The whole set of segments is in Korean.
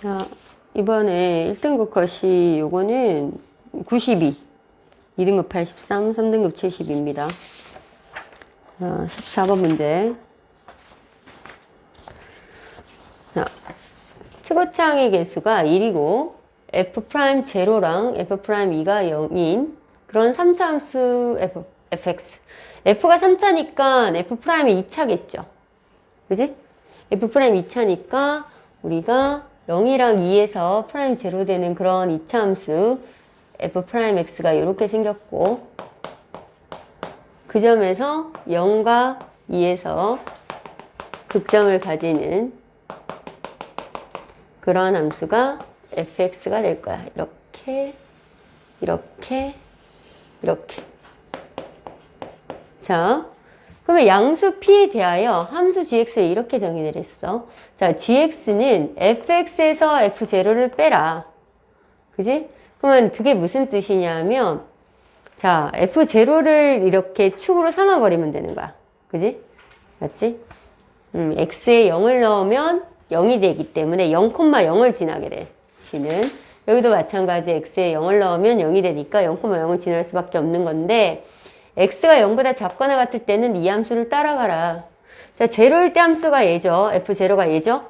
자, 이번에 1등급 것이 요거는 92, 2등급 83, 3등급 70입니다. 자, 14번 문제. 자, 최고창의 개수가 1이고 f 프라임 제로랑 f 프라임 2가 0인 그런 3차 함수 f, fx. f가 3차니까 f 프라임이 2차겠죠. 그지? f 프라임 2차니까 우리가 0이랑 2에서 프라임 제로 되는 그런 2차 함수 f 프라임 x가 이렇게 생겼고 그 점에서 0과 2에서 극점을 가지는 그러한 함수가 fx가 될 거야. 이렇게, 이렇게, 이렇게. 자, 그러면 양수 p에 대하여 함수 gx를 이렇게 정의내렸어. 자, gx는 fx에서 f0를 빼라. 그지? 그러면 그게 무슨 뜻이냐면, 자, f0를 이렇게 축으로 삼아버리면 되는 거야. 그지? 맞지? 음, x에 0을 넣으면 0이 되기 때문에 0,0을 지나게 돼. 지는. 여기도 마찬가지 x에 0을 넣으면 0이 되니까 0,0을 지날 수밖에 없는 건데 x가 0보다 작거나 같을 때는 이 함수를 따라가라. 자, 제로일 때 함수가 얘죠. f0가 얘죠.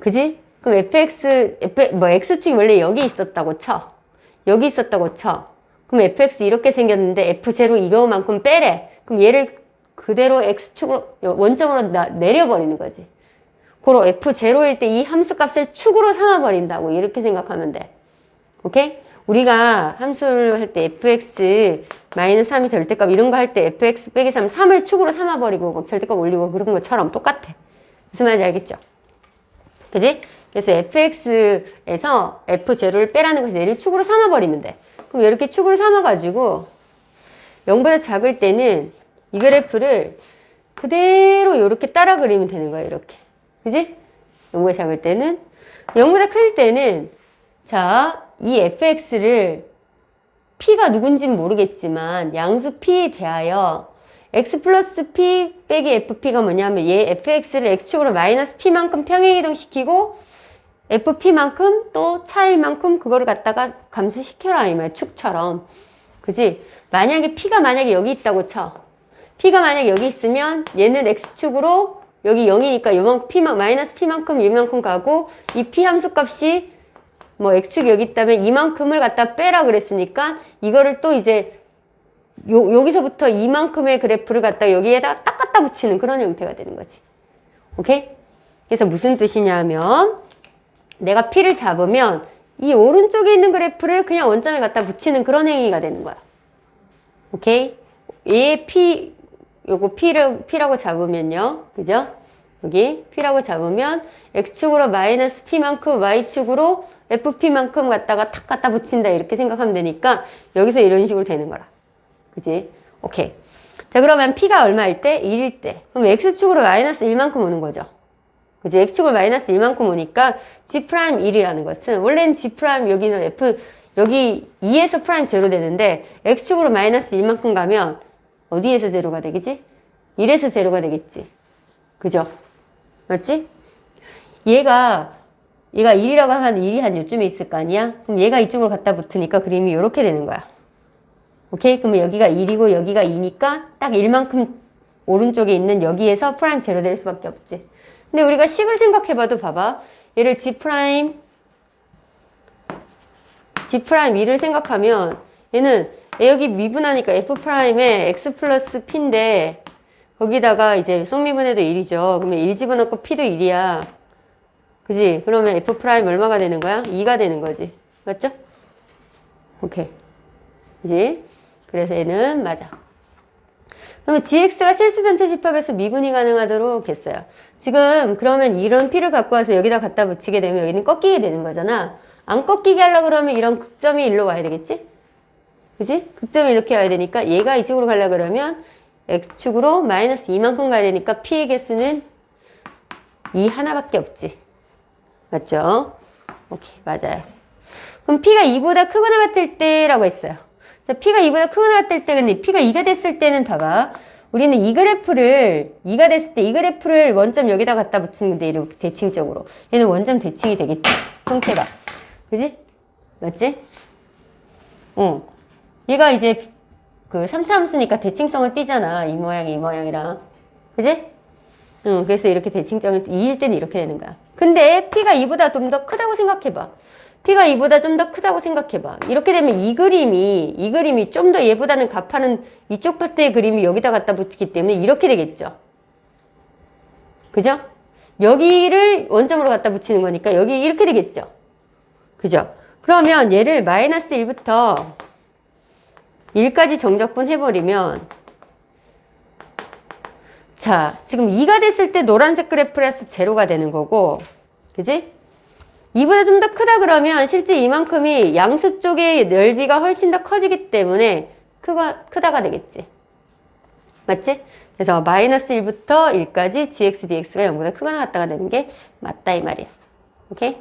그지? 그럼 fx, f, 뭐 x축이 원래 여기 있었다고 쳐. 여기 있었다고 쳐. 그럼 fx 이렇게 생겼는데 f0 이거만큼 빼래. 그럼 얘를 그대로 x축으로 원점으로 나, 내려버리는 거지. 고로 f0일 때 이 함수 값을 축으로 삼아버린다고 이렇게 생각하면 돼. 오케이? 우리가 함수를 할 때 fx 마이너스 3이 절대값 이런 거 할 때 fx 빼기 3, 3을 축으로 삼아버리고 막 절대값 올리고 그런 것처럼 똑같아. 무슨 말인지 알겠죠? 그지? 그래서 fx에서 f0를 빼라는 것을 얘를 축으로 삼아버리면 돼. 그럼 이렇게 축으로 삼아가지고 0보다 작을 때는 이 그래프를 그대로 이렇게 따라 그리면 되는 거예요. 이렇게. 그지? 0보다 작을 때는 0보다 클 때는 자, 이 fx를 p가 누군지는 모르겠지만 양수 p에 대하여 x 플러스 p 빼기 fp가 뭐냐면 얘 fx를 x축으로 마이너스 p만큼 평행이동시키고 fp만큼 또 차이만큼 그거를 갖다가 감소시켜라 이 말 축처럼 그지? 만약에 p가 만약에 여기 있다고 쳐 p가 만약에 여기 있으면 얘는 x축으로 여기 0이니까 요만큼 p만 마이너스 p만큼 이만큼 가고 이 p 함수 값이 뭐 x축이 여기 있다면 이만큼을 갖다 빼라 그랬으니까 이거를 또 이제 요, 여기서부터 이만큼의 그래프를 갖다 여기에다 딱 갖다 붙이는 그런 형태가 되는 거지. 오케이? 그래서 무슨 뜻이냐면 내가 P를 잡으면 이 오른쪽에 있는 그래프를 그냥 원점에 갖다 붙이는 그런 행위가 되는 거야. 오케이? 얘 P, 요거 P를, P라고 잡으면요. 그죠? 여기 P라고 잡으면 X축으로 마이너스 P만큼 Y축으로 FP만큼 갖다가 탁 갖다 붙인다. 이렇게 생각하면 되니까 여기서 이런 식으로 되는 거라. 그지? 오케이. 자, 그러면 P가 얼마일 때? 1일 때. 그럼 X축으로 마이너스 1만큼 오는 거죠. 그지? X축으로 마이너스 1만큼 오니까 G 프라임 1이라는 것은 원래는 G 프라임 여기서 F 여기 2에서 프라임 제로 되는데 X축으로 마이너스 1만큼 가면 어디에서 제로가 되겠지? 1에서 제로가 되겠지. 그죠? 맞지? 얘가 얘가 1이라고 하면 1이 한 요쯤에 있을 거 아니야? 그럼 얘가 이쪽으로 갖다 붙으니까 그림이 이렇게 되는 거야. 오케이? 그러면 여기가 1이고 여기가 2니까 딱 1만큼 오른쪽에 있는 여기에서 프라임 제로 될 수밖에 없지. 근데 우리가 식을 생각해봐도 봐봐. 얘를 G 프라임 G 프라임 2를 생각하면 얘는 여기 미분하니까 F 프라임에 X 플러스 P인데 거기다가 이제 속미분해도 1이죠. 그러면 1 집어넣고 P도 1이야. 그지? 그러면 F 프라임 얼마가 되는 거야? 2가 되는 거지. 맞죠? 오케이. 그지? 그래서 얘는 맞아. 그러면 gx가 실수 전체 집합에서 미분이 가능하도록 했어요. 지금 그러면 이런 p를 갖고 와서 여기다 갖다 붙이게 되면 여기는 꺾이게 되는 거잖아. 안 꺾이게 하려고 그러면 이런 극점이 일로 와야 되겠지? 그지? 극점이 이렇게 와야 되니까 얘가 이쪽으로 가려고 그러면 x축으로 마이너스 2만큼 가야 되니까 p의 개수는 2 하나밖에 없지. 맞죠? 오케이, 맞아요. 그럼 p가 2보다 크거나 같을 때라고 했어요. 자, p가 2보다 크거나 같을 때, 근데 p가 2가 됐을 때는 봐봐. 우리는 이 그래프를 2가 됐을 때 이 그래프를 원점 여기다 갖다 붙이는 건데 이렇게 대칭적으로 얘는 원점 대칭이 되겠지 형태가 그지? 맞지? 어 얘가 이제 그 3차 함수니까 대칭성을 띠잖아 이 모양이 이 모양이랑 그지? 응 그래서 이렇게 대칭성을 2일 때는 이렇게 되는 거야 근데 P가 2보다 좀 더 크다고 생각해봐 P가 2보다 좀 더 크다고 생각해봐. 이렇게 되면 이 그림이, 이 그림이 좀 더 얘보다는 값하는 이쪽 파트의 그림이 여기다 갖다 붙기 때문에 이렇게 되겠죠. 그죠? 여기를 원점으로 갖다 붙이는 거니까 여기 이렇게 되겠죠. 그죠? 그러면 얘를 마이너스 1부터 1까지 정적분 해버리면 자, 지금 2가 됐을 때 노란색 그래프라서 제로가 되는 거고 그지? 2보다 좀 더 크다 그러면 실제 이만큼이 양수 쪽의 넓이가 훨씬 더 커지기 때문에 크가, 크다가 되겠지. 맞지? 그래서 마이너스 1부터 1까지 gx, dx가 0보다 크거나 같다가 되는 게 맞다 이 말이야. 오케이?